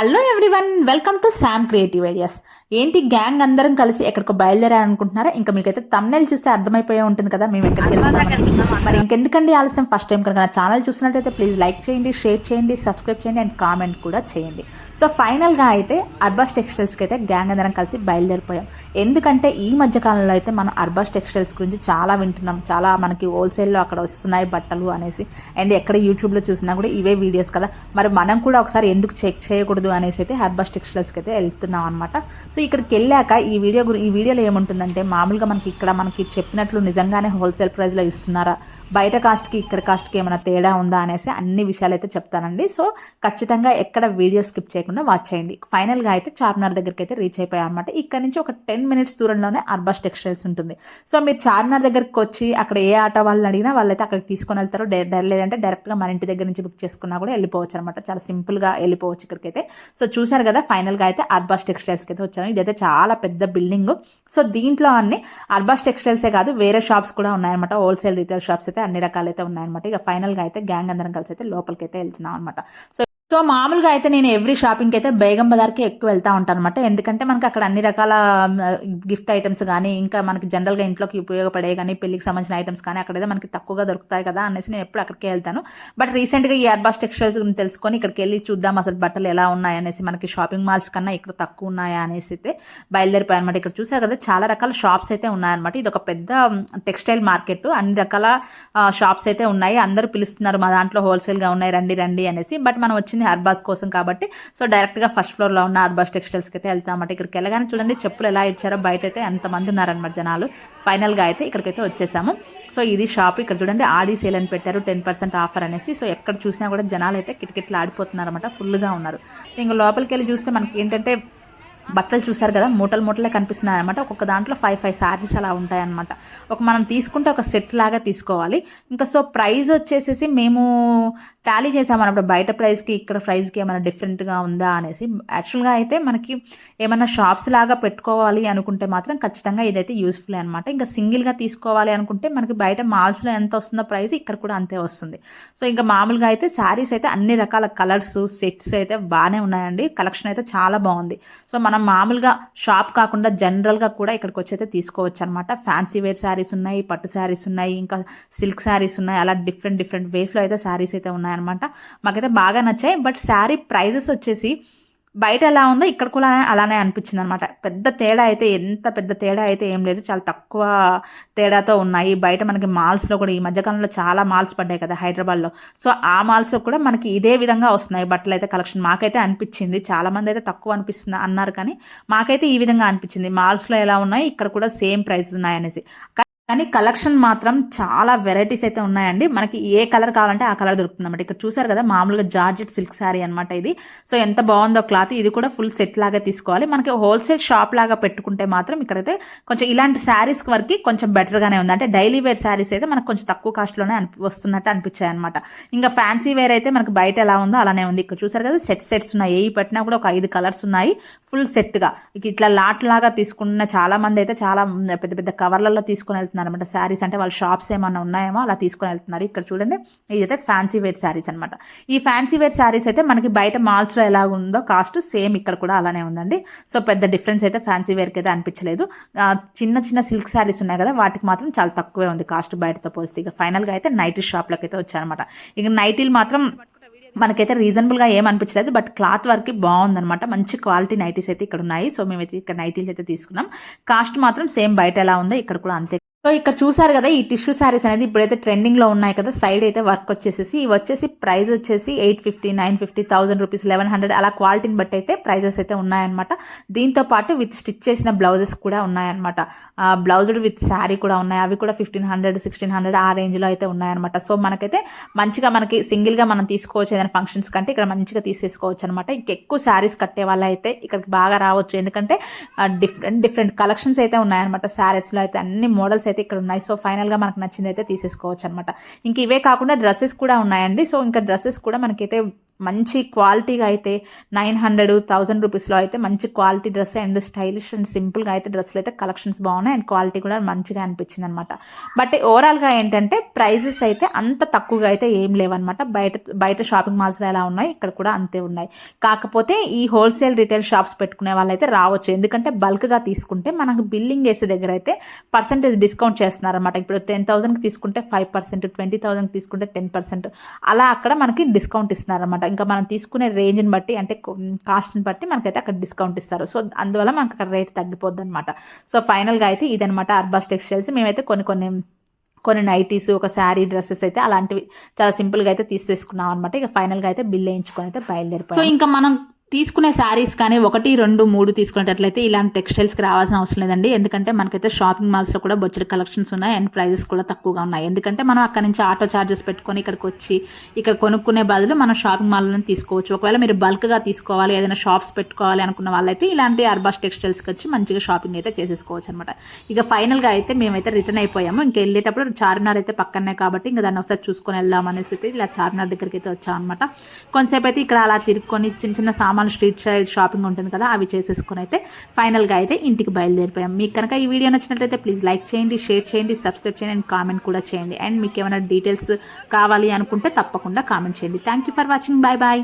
Hello everyone welcome to Sam creative ideas ఏంటి gang అందరం కలిసి ఎక్కడికో బయలుదేరాలనుకుంటున్నారా? ఇంకా మీకైతే తమ్నెల్ చూస్తే అర్థమైపోయే ఉంటుంది కదా మేము ఎక్కడికి మరి ఇంకెందుకండి ఆలస్యం? ఫస్ట్ టైం కనుక నా ఛానల్ చూసినట్టయితే ప్లీజ్ లైక్ చేయండి షేర్ చేయండి సబ్స్క్రైబ్ చేయండి అండ్ కామెంట్ కూడా చేయండి. సో ఫైనల్గా అయితే అర్బాస్ టెక్స్టైల్స్కి అయితే గ్యాంగ్ అందరం కలిసి బయలుదేరిపోయాం. ఎందుకంటే ఈ మధ్య కాలంలో అయితే మనం అర్బాస్ టెక్స్టైల్స్ గురించి చాలా వింటున్నాం. చాలా మనకి హోల్సేల్లో అక్కడ వస్తున్నాయి బట్టలు అనేసి. అండ్ ఎక్కడ యూట్యూబ్లో చూసినా కూడా ఇవే వీడియోస్ కదా. మరి మనం కూడా ఒకసారి ఎందుకు చెక్ చేయకూడదు అనేసి అయితే హర్బస్ టెక్స్టైల్స్కి అయితే వెళ్తున్నాం అనమాట సో ఇక్కడికి వెళ్ళాక ఈ వీడియో ఈ వీడియోలో ఏముంటుందంటే మామూలుగా మనకి ఇక్కడ మనకి చెప్పినట్లు నిజంగానే హోల్సేల్ ప్రైస్లో ఇస్తున్నారా? బయట కాస్ట్కి ఇక్కడ కాస్ట్కి ఏమైనా తేడా ఉందా అనేసి అన్ని విషయాలు అయితే చెప్తానండి. సో ఖచ్చితంగా ఎక్కడ వీడియో స్కిప్ చేయకుండా వాచ్ చేయండి. ఫైనల్గా అయితే చార్మినార్ దగ్గరికి అయితే రీచ్ అయిపోయాం అనమాట ఇక్కడ నుంచి ఒక టెన్ మినిట్స్ దూరంలోనే అర్బాస్ టెక్స్టైల్స్ ఉంటుంది. సో మీరు చార్మినార్ దగ్గరికి వచ్చి అక్కడ ఏ ఆటో వాళ్ళని అడిగినా వాళ్ళైతే అక్కడికి తీసుకొని వెళ్తారు. లేదంటే డైరెక్ట్గా మన ఇంటి దగ్గర నుంచి బుక్ చేసుకున్నా కూడా వెళ్ళిపోవచ్చు అనమాట చాలా సింపుల్గా వెళ్ళిపోవచ్చు ఇక్కడికైతే. సో చూశారు కదా ఫైనల్గా అయితే అర్బాస్ టెక్స్టైల్స్కి అయితే వచ్చాను. ఇదైతే చాలా పెద్ద బిల్డింగ్. సో దీంట్లో అన్ని అర్బాస్ టెక్స్టైల్సే కాదు వేరే షాప్స్ కూడా ఉన్నాయన్నమాట. హోల్సేల్ రీటైల్ షాప్స్ అయితే అన్ని రకాలైతే ఉన్నాయన్నమాట. ఇక ఫైనల్గా అయితే గ్యాంగ్ అందరం కలిసి అయితే లోపలికి అయితే వెళ్తున్నాం అనమాట సో సో మామూలుగా అయితే నేను ఎవ్రీ షాపింగ్కి అయితే బేగం బజార్కి ఎక్కువ వెళ్తా ఉంటాను అనమాట ఎందుకంటే మనకి అక్కడ అన్ని రకాల గిఫ్ట్ ఐటమ్స్ కానీ ఇంకా మనకి జనరల్గా ఇంట్లోకి ఉపయోగపడే కానీ పెళ్ళికి సంబంధించిన ఐటమ్స్ కానీ అక్కడైతే మనకి తక్కువగా దొరుకుతాయి కదా అనేసి నేను ఎప్పుడు అక్కడికి వెళ్తాను. బట్ రీసెంట్గా ఈ ఎర్బాస్ టెక్స్టైల్స్ గురించి తెలుసుకొని ఇక్కడికి వెళ్ళి చూద్దాం అసలు బట్టలు ఎలా ఉన్నాయి అనేసి మనకి షాపింగ్ మాల్స్ కన్నా ఇక్కడ తక్కువ ఉన్నాయా అనేసి అయితే బయలుదేరిపోయాయి అనమాట ఇక్కడ చూసారు కదా చాలా రకాల షాప్స్ అయితే ఉన్నాయన్నమాట. ఇది ఒక పెద్ద టెక్స్టైల్ మార్కెట్. అన్ని రకాల షాప్స్ అయితే ఉన్నాయి. అందరూ పిలుస్తున్నారు మా దాంట్లో హోల్సేల్గా ఉన్నాయి రండి రండి అనేసి. బట్ మనం వచ్చింది అర్బాస్ కోసం కాబట్టి సో డైరెక్ట్గా ఫస్ట్ ఫ్లోర్లో ఉన్న అర్బాస్ టెక్స్టైల్స్కి అయితే వెళ్తాం అన్నమాట ఇక్కడికి వెళ్ళగానే చూడండి చెప్పులు ఎలా ఇచ్చారో బయట అయితే ఎంతమంది ఉన్నారనమాట జనాలు. ఫైనల్గా అయితే ఇక్కడికైతే వచ్చేసాము. సో ఇది షాప్ ఇక్కడ చూడండి ఆడి సేల్ అని పెట్టారు టెన్ పర్సెంట్ ఆఫర్ అనేసి. సో ఎక్కడ చూసినా కూడా జనాలు అయితే కిటకిట్లు ఆడిపోతున్నారు అనమాట ఫుల్గా ఉన్నారు. ఇంకా లోపలికి వెళ్ళి చూస్తే మనకి ఏంటంటే బట్టలు చూసారు కదా మూటలు మూటలే కనిపిస్తున్నాయి అనమాట ఒక్కొక్క దాంట్లో ఫైవ్ ఫైవ్ శారీస్ అలా ఉంటాయన్నమాట. ఒక మనం తీసుకుంటే ఒక సెట్ లాగా తీసుకోవాలి. ఇంకా సో ప్రైస్ వచ్చేసేసి మేము టాలీ చేసామన్నప్పుడు బయట ప్రైస్కి ఇక్కడ ప్రైస్కి ఏమైనా డిఫరెంట్గా ఉందా అనేసి యాక్చువల్గా అయితే మనకి ఏమైనా షాప్స్ లాగా పెట్టుకోవాలి అనుకుంటే మాత్రం ఖచ్చితంగా ఇదైతే యూస్ఫుల్ అనమాట ఇంకా సింగిల్గా తీసుకోవాలి అనుకుంటే మనకి బయట మాల్స్లో ఎంత వస్తుందో ప్రైస్ ఇక్కడ కూడా అంతే వస్తుంది. సో ఇంకా మామూలుగా అయితే శారీస్ అయితే అన్ని రకాల కలర్స్ సెట్స్ అయితే బాగానే ఉన్నాయండి. కలెక్షన్ అయితే చాలా బాగుంది. సో మనం మామూలుగా షాప్ కాకుండా జనరల్గా కూడా ఇక్కడికి వచ్చి అయితే తీసుకోవచ్చు అనమాట ఫ్యాన్సీ వేర్ శారీస్ ఉన్నాయి పట్టు శారీస్ ఉన్నాయి ఇంకా సిల్క్ శారీస్ ఉన్నాయి. అలా డిఫరెంట్ డిఫరెంట్ వేస్లో అయితే శారీస్ అయితే ఉన్నాయి. ఉన్నాయన్నమాట. మాకైతే బాగా నచ్చాయి. బట్ శారీ ప్రైజెస్ వచ్చేసి బయట ఎలా ఉందో ఇక్కడ కూడా అలానే అనిపించింది అనమాట పెద్ద తేడా అయితే ఎంత పెద్ద తేడా అయితే ఏం లేదు. చాలా తక్కువ తేడాతో ఉన్నాయి. బయట మనకి మాల్స్లో కూడా ఈ మధ్యకాలంలో చాలా మాల్స్ పడ్డాయి కదా హైదరాబాద్లో. సో ఆ మాల్స్లో కూడా మనకి ఇదే విధంగా వస్తున్నాయి. బట్టలు అయితే కలెక్షన్ మాకైతే అనిపించింది. చాలా మంది అయితే తక్కువ అనిపిస్తుంది అన్నారు కానీ మాకైతే ఈ విధంగా అనిపించింది. మాల్స్లో ఎలా ఉన్నాయి ఇక్కడ కూడా సేమ్ ప్రైస్ ఉన్నాయి అనేసి కానీ కలెక్షన్ మాత్రం చాలా వెరైటీస్ అయితే ఉన్నాయండి. మనకి ఏ కలర్ కావాలంటే ఆ కలర్ దొరుకుతుంది అనమాట ఇక్కడ చూసారు కదా మామూలుగా జార్జెట్ సిల్క్ శారీ అనమాట ఇది. సో ఎంత బాగుందో క్లాత్. ఇది కూడా ఫుల్ సెట్ లాగా తీసుకోవాలి. మనకి హోల్సేల్ షాప్ లాగా పెట్టుకుంటే మాత్రం ఇక్కడైతే కొంచెం ఇలాంటి శారీస్ వరకు కొంచెం బెటర్గానే ఉంది. అంటే డైలీ వేర్ శారీస్ అయితే మనకు కొంచెం తక్కువ కాస్ట్లోనే అనిపి వస్తున్నట్టు అనిపించాయి అనమాట ఇంకా ఫ్యాన్సీ వేర్ అయితే మనకి బయట ఎలా ఉందో అలానే ఉంది. ఇక్కడ చూసారు కదా సెట్ సెట్స్ ఉన్నాయి. ఏ పెట్టినా కూడా ఒక ఐదు కలర్స్ ఉన్నాయి. ఫుల్ సెట్గా ఇక ఇట్లా లాట్ లాగా తీసుకున్న చాలా మంది అయితే చాలా పెద్ద పెద్ద కవర్లలో తీసుకుని వెళ్తున్నారు. అనమాట శారీస్ అంటే వాళ్ళ షాప్స్ ఏమైనా ఉన్నాయేమో అలా తీసుకొని వెళ్తున్నారు. ఇక్కడ చూడండి ఇదైతే ఫ్యాన్సీ వేర్ శారీస్ అనమాట ఈ ఫ్యాన్సీ వేర్ శారీస్ అయితే మనకి బయట మాల్స్లో ఎలా ఉందో కాస్ట్ సేమ్ ఇక్కడ కూడా అలానే ఉందండి. సో పెద్ద డిఫరెన్స్ అయితే ఫ్యాన్సీ వేర్కి అయితే అనిపించలేదు. చిన్న చిన్న సిల్క్ శారీస్ ఉన్నాయి కదా వాటికి మాత్రం చాలా తక్కువే ఉంది కాస్ట్ బయటతో పోలిస్తే. ఇక ఫైనల్గా అయితే నైటీ షాప్లోకి అయితే వచ్చారనమాట ఇక నైటీలు మాత్రం మనకైతే రీజనబుల్గా ఏం అనిపించలేదు. బట్ క్లాత్ వర్క్ బాగుందనమాట మంచి క్వాలిటీ నైటీస్ అయితే ఇక్కడ ఉన్నాయి. సో మేమైతే ఇక్కడ నైటీస్ అయితే తీసుకున్నాం. కాస్ట్ మాత్రం సేమ్ బయట ఎలా ఉందో ఇక్కడ కూడా అంతే సో ఇక్కడ చూసారు కదా ఈ టిష్యూ శారీస్ అనేది ఇప్పుడైతే ట్రెండింగ్లో ఉన్నాయి కదా సైడ్ అయితే వర్క్ వచ్చేసేసి ఇవి వచ్చేసి ప్రైస్ వచ్చేసి eight fifty nine fifty thousand rupees eleven hundred అలా క్వాలిటీని బట్టి అయితే ప్రైజెస్ అయితే ఉన్నాయన్నమాట. దీంతో పాటు విత్ స్టిచ్ చేసిన బ్లౌజెస్ కూడా ఉన్నాయన్నమాట. బ్లౌజ్డ్ విత్ శారీ కూడా ఉన్నాయి అవి కూడా ఫిఫ్టీన్ హండ్రెడ్ సిక్స్టీన్ హండ్రెడ్ ఆ రేంజ్లో అయితే ఉన్నాయన్నమాట. సో మనకైతే మంచిగా మనకి సింగిల్గా మనం తీసుకోవచ్చు ఏదైనా ఫంక్షన్స్ కంటే ఇక్కడ మంచిగా తీసేసుకోవచ్చు అనమాట ఇంకెక్కువ శారీస్ కట్టే వాళ్ళ అయితే ఇక్కడికి బాగా రావచ్చు. ఎందుకంటే డిఫరెంట్ డిఫరెంట్ కలెక్షన్స్ అయితే ఉన్నాయన్నమాట శారీస్లో అయితే అన్ని మోడల్స్ అయితే ఇక్కడ ఉన్నాయి. సో ఫైనల్గా మనకు నచ్చింది అయితే తీసేసుకోవచ్చు అనమాట ఇంక ఇవే కాకుండా డ్రెస్సెస్ కూడా ఉన్నాయండి. సో ఇంకా డ్రెస్సెస్ కూడా మనకైతే మంచి క్వాలిటీగా అయితే నైన్ హండ్రెడ్ థౌజండ్ రూపీస్లో అయితే మంచి quality dress and stylish and సింపుల్గా అయితే డ్రెస్సులు అయితే కలెక్షన్స్ బాగున్నాయి అండ్ క్వాలిటీ కూడా మంచిగా అనిపించింది అనమాట బట్ ఓవరాల్గా ఏంటంటే ప్రైజెస్ అయితే అంత తక్కువగా అయితే ఏం లేవన్నమాట బయట బయట షాపింగ్ మాల్స్లో ఎలా ఉన్నాయి ఇక్కడ కూడా అంతే ఉన్నాయి. కాకపోతే ఈ హోల్సేల్ రిటైల్ షాప్స్ పెట్టుకునే వాళ్ళైతే రావచ్చు. ఎందుకంటే బల్క్గా తీసుకుంటే మనకు బిల్లింగ్ వేసే దగ్గర అయితే పర్సెంటేజ్ డిస్కౌంట్ చేస్తున్నారన్నమాట ఇప్పుడు టెన్ థౌసండ్కి తీసుకుంటే ఫైవ్ పర్సెంట్ ట్వంటీ థౌసండ్కి తీసుకుంటే టెన్ పర్సెంట్. అలా అక్కడ మనకి డిస్కౌంట్ ఇస్తున్నారన్నమాట ఇంకా మనం తీసుకునే రేంజ్ని బట్టి అంటే కాస్ట్ని బట్టి మనకైతే అక్కడ డిస్కౌంట్ ఇస్తారు. సో అందువల్ల మనకు అక్కడ రేట్ తగ్గిపోద్ది అనమాట సో ఫైనల్గా అయితే ఇదనమాట అర్బాస్ టెక్స్టైల్స్. మేమైతే కొన్ని కొన్ని కొన్ని నైటీస్ ఒక శారీ డ్రెస్సెస్ అయితే అలాంటివి చాలా సింపుల్గా అయితే తీసేసుకున్నాం అనమాట ఇక ఫైనల్గా అయితే బిల్ వేయించుకొని అయితే బయలుదేరిపోయి. సో ఇంకా మనం తీసుకునే శారీస్ కానీ ఒకటి రెండు మూడు తీసుకునేటట్లయితే ఇలాంటి టెక్స్టైల్స్కి రావాల్సిన అవసరం లేదండి. ఎందుకంటే మనకైతే షాపింగ్ మాల్స్లో కూడా బొచ్చడి కలెక్షన్స్ ఉన్నాయి అండ్ ప్రైజెస్ కూడా తక్కువగా ఉన్నాయి. ఎందుకంటే మనం అక్కడ నుంచి ఆటో చార్జెస్ పెట్టుకొని ఇక్కడికి వచ్చి ఇక్కడ కొనుక్కునే బదులు మనం షాపింగ్ మాల్లోనే తీసుకోవచ్చు. ఒకవేళ మీరు బల్క్గా తీసుకోవాలి ఏదైనా షాప్స్ పెట్టుకోవాలి అనుకున్న వాళ్ళైతే ఇలాంటి అర్బాస్ టెక్స్టైల్స్కి వచ్చి మంచిగా షాపింగ్ అయితే చేసేసుకోవచ్చు అనమాట ఇక ఫైనల్గా అయితే మేమైతే రిటర్న్ అయిపోయాము. ఇంకా వెళ్ళేటప్పుడు చార్మినార్ అయితే పక్కనే కాబట్టి ఇంకా దాన్ని ఒకసారి చూసుకొని వెళ్దాం అనేసి అయితే ఇలా చార్మినార్ దగ్గరికి అయితే వచ్చాం అనమాట కొంతసేపు అయితే ఇక్కడ అలా తిరుక్కొని చిన్న చిన్న సామాన్ సామాన్ స్ట్రీట్ సైడ్ షాపింగ్ ఉంటుంది కదా అవి చేసేసుకుని అయితే ఫైనల్గా అయితే ఇంటికి బయలుదేరిపోయాం. మీకు కనుక ఈ వీడియో నచ్చినట్లయితే ప్లీజ్ లైక్ చేయండి షేర్ చేయండి సబ్స్క్రైబ్ చేయండి అండ్ కామెంట్ కూడా చేయండి. అండ్ మీకు ఏమైనా డీటెయిల్స్ కావాలి అనుకుంటే తప్పకుండా కామెంట్ చేయండి. Thank you for watching bye bye